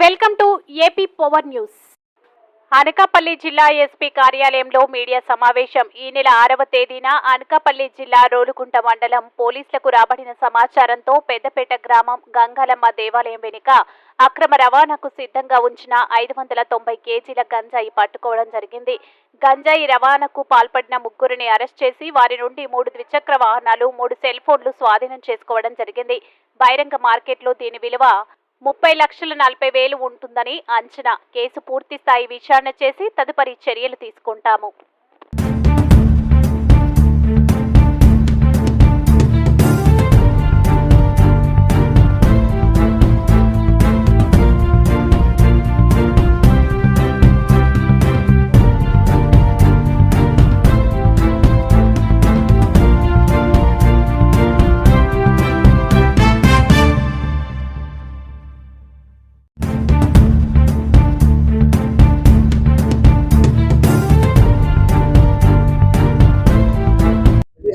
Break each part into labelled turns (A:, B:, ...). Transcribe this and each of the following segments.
A: Welcome to AP power news. Anakapalli జిల్లా SP కార్యాలయంలో media సమావేశం. ఈ నెల ఆరవ తేదీన అనకాపల్లి జిల్లా రోలుగుంట మండలం పోలీసులకు రాబడిన సమాచారంతో పెద్దపేట గ్రామం గంగాలమ్మ దేవాలయం వెనుక అక్రమ రవాణాకు సిద్ధంగా ఉంచిన ఐదు వందల తొంభై కేజీల గంజాయి పట్టుకోవడం జరిగింది. గంజాయి రవాణాకు పాల్పడిన ముగ్గురిని అరెస్ట్ చేసి వారి నుండి మూడు ద్విచక్ర వాహనాలు మూడు సెల్ ఫోన్లు స్వాధీనం చేసుకోవడం జరిగింది. బహిరంగ మార్కెట్లో దీని విలువ ముప్పై లక్షల నలభై వేలు ఉంటుందని అంచనా. కేసు పూర్తిస్థాయి విచారణ చేసి తదుపరి చర్యలు తీసుకుంటాము.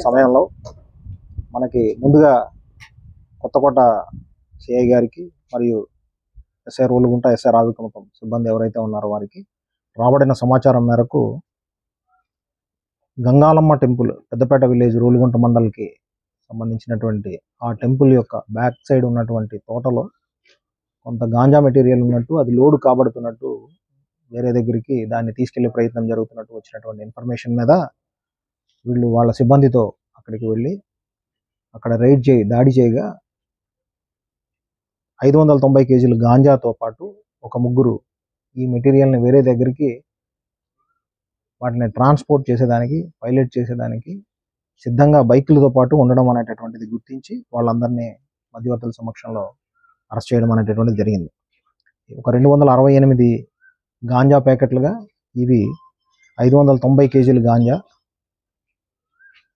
B: సమయంలో మనకి ముందుగా కొత్తకోట సిఐ గారికి మరియు ఎస్ఆర్ రోలుగుంట ఎస్ఆర్ రావికమకం సిబ్బంది ఎవరైతే ఉన్నారో వారికి రాబడిన సమాచారం మేరకు గంగాలమ్మ టెంపుల్ పెద్దపేట విలేజ్ రూలుగుంట మండల్కి సంబంధించినటువంటి ఆ టెంపుల్ యొక్క బ్యాక్ సైడ్ ఉన్నటువంటి తోటలో కొంత గాంజా మెటీరియల్ ఉన్నట్టు అది లోడు కాబడుతున్నట్టు వేరే దగ్గరికి దాన్ని తీసుకెళ్ళే ప్రయత్నం జరుగుతున్నట్టు వచ్చినటువంటి ఇన్ఫర్మేషన్ మీద వీళ్ళు వాళ్ళ సిబ్బందితో అక్కడికి వెళ్ళి అక్కడ రైడ్ చేయి దాడి చేయగా ఐదు వందల తొంభై కేజీలు గాంజాతో పాటు ఒక ముగ్గురు ఈ మెటీరియల్ని వేరే దగ్గరికి వాటిని ట్రాన్స్పోర్ట్ చేసేదానికి పైలట్ చేసేదానికి సిద్ధంగా బైకులతో పాటు ఉండడం అనేటటువంటిది గుర్తించి వాళ్ళందరినీ మధ్యవర్తుల సమక్షంలో అరెస్ట్ చేయడం అనేటటువంటిది జరిగింది. ఒక రెండు వందల అరవై ఎనిమిది గాంజా ప్యాకెట్లుగా ఇవి ఐదు వందల తొంభై కేజీలు గాంజా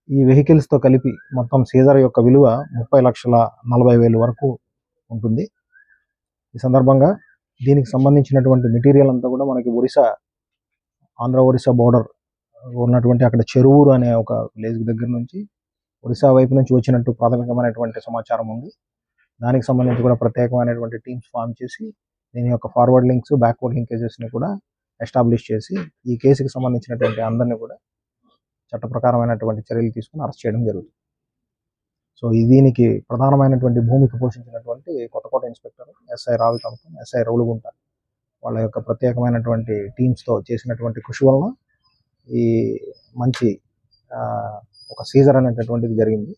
B: ఈ వెహికల్స్తో కలిపి మొత్తం సీజర్ యొక్క విలువ ముప్పై లక్షల నలభై వేలు వరకు ఉంటుంది. ఈ సందర్భంగా దీనికి సంబంధించినటువంటి మెటీరియల్ అంతా కూడా మనకి ఒరిస్సా ఆంధ్ర ఒరిస్సా బోర్డర్ ఉన్నటువంటి అక్కడ చెరువురు అనే ఒక విలేజ్ దగ్గర నుంచి ఒరిస్సా వైపు నుంచి వచ్చినట్టు ప్రాథమికమైనటువంటి సమాచారం ఉంది. దానికి సంబంధించి కూడా ప్రత్యేకమైనటువంటి టీమ్స్ ఫామ్ చేసి దీని యొక్క ఫార్వర్డ్ లింక్స్ బ్యాక్వర్డ్ లింకేజెస్ని కూడా ఎస్టాబ్లిష్ చేసి ఈ కేసుకి సంబంధించినటువంటి అందరినీ కూడా చట్టప్రకారమైనటువంటి చర్యలు తీసుకుని అరెస్ట్ చేయడం జరుగుతుంది. సో దీనికి ప్రధానమైనటువంటి భూమిక పోషించినటువంటి Kothakota inspector SI Ravi Kampam SI రౌలుగుంట వాళ్ళ యొక్క ప్రత్యేకమైనటువంటి టీమ్స్తో చేసినటువంటి కృషి వలన ఈ మంచి ఒక సీజర్ అనేటటువంటిది జరిగింది.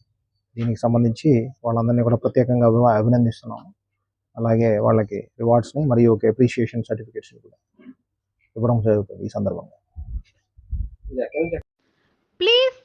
B: దీనికి సంబంధించి వాళ్ళందరినీ కూడా ప్రత్యేకంగా అభి- అభినందిస్తున్నాము. అలాగే వాళ్ళకి రివార్డ్స్ని మరియు ఒక అప్రిషియేషన్ సర్టిఫికేట్స్ని కూడా ఇవ్వడం జరుగుతుంది ఈ సందర్భంగా.